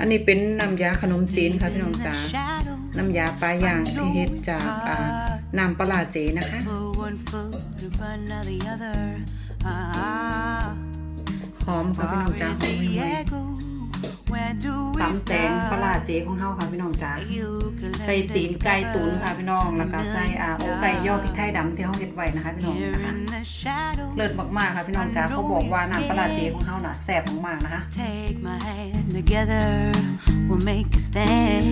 อันนี้เป็นน้ำยาขนมจีนค่ะพี่น้องจ๋าน้ำยาปลาย่างที่เฮ็ดจากอ่าน้ำปลาร้าเจนะคะ Put one foot in front of the other. Ah, หอมค่ะพี่น้องจ๋าหอม San ห่ว ตำแตงปลาร้า start? เจของเฮาค่ะพี่น้องจ๋า You can let ใส่ตีน it ไก่ตุ๋นค่ะ start. พี่น้องแล้วก็ใส่อ่าอกไก่ย่อพริกไทยดำที่เฮาเฮ็ดไว้นะคะพี่น้อง Here นะคะ in the shadow, เลิศมากๆค่ะพี่น้องจ๋าเขาบอกว่าน้ำปลาร้าเจของเฮาน่ะแซ่บมากๆนะคะ take my hand together. We'll make a stand.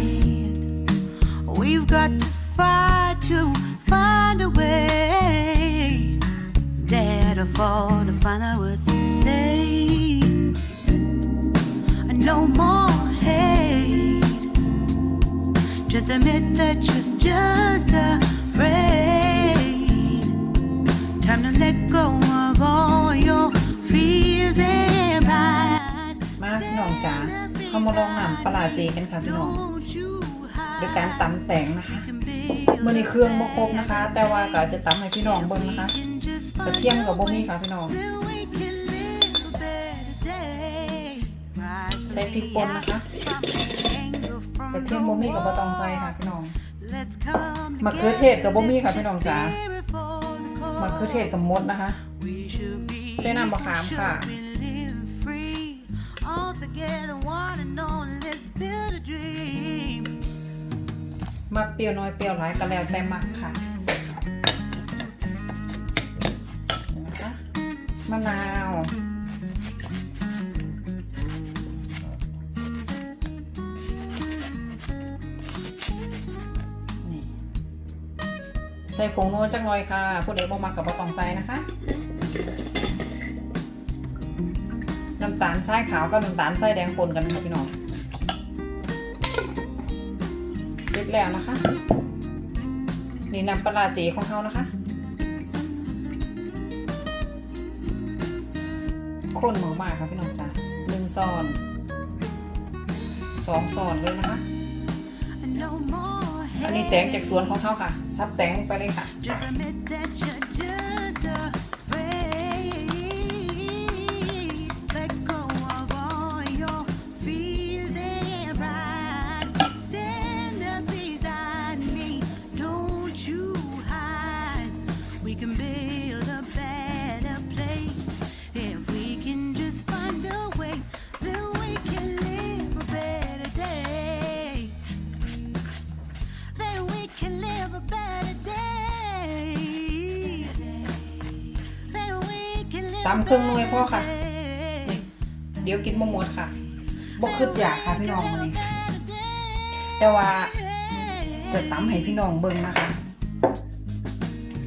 We've got to Just admit that you're just afraid. Time to let go of all your fears and pride. มาพี่น้องจ๋าเข้ามาลองน้ำปลาร้าเจกันค่ะพี่น้อง Don't you ด้วยการ hide. ตำแตงนะคะ Can be เมื่อนี้เครื่องบ่ครบนะคะ แต่ว่าก็จะตำให้พี่น้องเบิ่งนะคะ can just กระ find เทียมกับบ่มีค่ะพี่น้อง that we can live a better day. Rise ใส่พริกป่นนะคะ กระเทียมบ่มีกับบ่ต้องใส่ค่ะพี่น้อง Let's come มะเขือเทศกับบ่มีค่ะพี่น้องจ๋า together for the มะเขือเทศกับมดนะคะ We should be ใช้น้ำมะขามค่ะ living free. All together, one and all, let's build a dream. มักเปรี้ยวน้อยเปรี้ยวหลายก็แล้วแต่มักค่ะนะคะมะนาว ใส่ผงนัวจักหน่อยค่ะผู้ใดบ่มักกับบ่ต้องใส่นะคะ น้ำตาลทรายขาวกับน้ำตาลทรายแดงปนกันค่ะพี่น้องเสร็จแล้วนะคะ นี่น้ำปลาเจของเขานะคะข้นหมามากค่ะพี่น้องจ้าหนึ่งซอนสองซอนเลยนะคะ อันนี้แตงจากสวนของเขาค่ะ ซับแตำเครื่องนวยพ่อค่ะนี่เดี๋ยวกินมะม่วงค่ะบ่คืดอยากค่ะพี่น้องวันนี้แต่ว่าจะตำให้พี่น้องเบิ่งนะคะ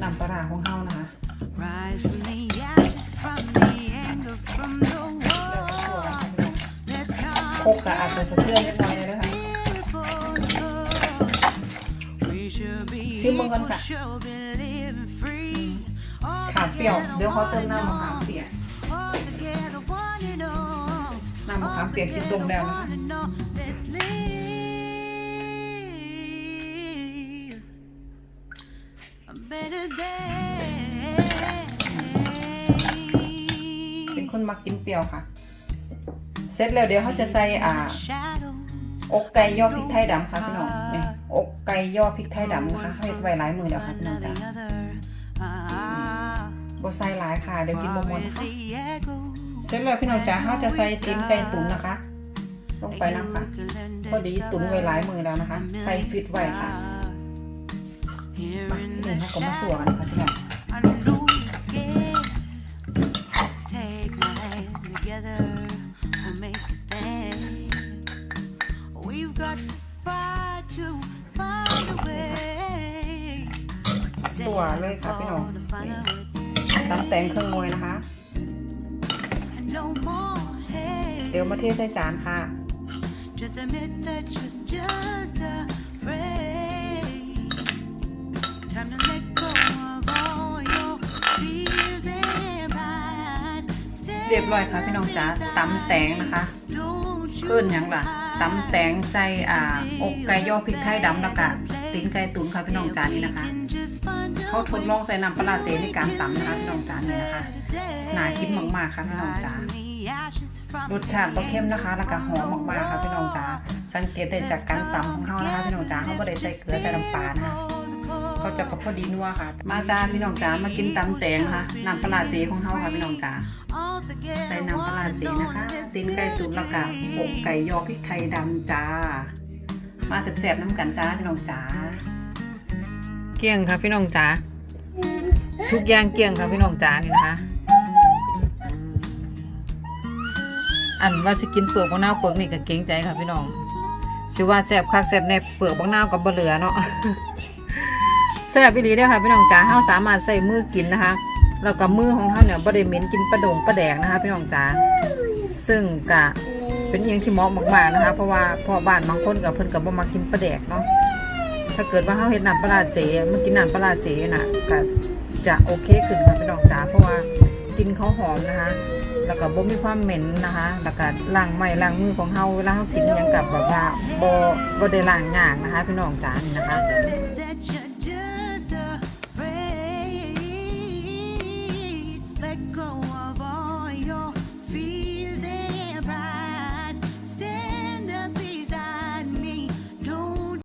น้ำปลาร้าของเขานะคะ Rise from the ashes, from the anger, from the แล้วก็ถั่ว war. ค่ะพี่น้อง Let's come โคกกะอาจจะสะเทือนนิดหน่อยเลยนะคะ before the cause. We should be ชิมเบิ่งก่อนค่ะ ขาเปียว together, เดี๋ยวเขาเติมน้ำมะขามเปียกน้ำมะขามเปียกกินต้มแล้วนะคะเป็นคนมักกินเปรี้ยวค่ะ เสร็จแล้วเดี๋ยวเขาจะใส่อ่าอกไก่ย่อพริกไทยดำค่ะพี่น้องนี่อกไก่ย่อพริกไทยดำนะคะเขาเฮ็ดไว้หลายมือแล้วค่ะพี่น้องจ้ะ Ah, บใส่หลายค่ะเดี๋ยวกินบ่หมด far นะคะเสร็จแล้วพี่น้องจ้ะเขาจะใส่ตีนไก่ตุ๋นนะคะ ลงไปนะคะพอดีตุ๋นไว้หลายมือแล้วนะคะ ใส่ฟิตไว้ค่ะที่นี่เขาก็มาสวกันค่ะพี่น้องสัวเลยค่ะพี่น้อง ตำแตงเครื่องมวยนะคะ no more hate. เดี๋ยวมาเทใส่จานค่ะ Just admit that you're just afraid. Time to let go of all your fears and pride. เรียบร้อยค่ะพี่น้องจ๋าตำแตงนะคะเอิ้นหยังล่ะตำแตงใส่อ่าอกไก่ย่อพริกไทยดำแล้วก็ตีนไก่ตุ๋นค่ะพี่น้องจานนี้นะคะ เขาทดลองใส่น้ำปลาเจในการตำนะคะพี่น้องจานนี้นะคะน่ากินมากๆค่ะพี่น้องจ๋ารสชาติบ่เข้มนะคะ แล้วก็หอมมากๆค่ะพี่น้องจ๋าสังเกตได้จากการตำของเขานะคะพี่น้องจ๋าเขาไม่ได้ใส่เกลือใส่น้ำปลานะคะเขาจะพอดีนัวค่ะ มาจ้าพี่น้องจ๋ามากินตำแตงค่ะน้ำปลาเจของเขาค่ะพี่น้องจ๋าใส่น้ำปลาเจนะคะตีนไก่ตุ๋นแล้วก็อกไก่ยอพริกไทยดำจ้ามาแซ่บๆน้ำกันจ้าพี่น้องจ๋า เกี่ยงค่ะพี่น้องจ๋าทุกอย่างเกี่ยงค่ะพี่น้องจ๋านี่นะคะ อันว่าสิกินเปลือกบางนาวเปลือกนี่ก็เกรงใจค่ะพี่น้องสิว่าแซ่บคักแซ่บในเปลือกบางนาวก็บ่เหลือเนาะแซ่บอีหลีเด้อค่ะพี่น้องจ๋าเฮาสามารถใส่มือกินนะคะแล้วก็มือของเฮาเนี่ยบ่ได้เหม็นกินปลาดงปลาแดกนะคะ พี่น้องจ๋าซึ่งก็เป็นอหยังที่เหมาะมากๆนะคะ เพราะว่าพ่อบ้านบางคนกับเพิ่นก็บ่มากินปลาแดกเนาะ ถ้าเกิดว่าเขาเห็ดน้ำปลาเจมันกินน้ำปลาเจน่ะก็จะโอเคขึ้นค่ะพี่น้องจ๋าเพราะว่ากินเขาหอมนะคะ แล้วก็บ่มีความเหม็นนะคะแล้วก็ล้างไม้ล้างมือของเฮาเวลาเฮากินอิหยังกับแบบว่าบ่บ่ได้ล้างยากนะคะ พี่น้องจ๋านี่นะคะ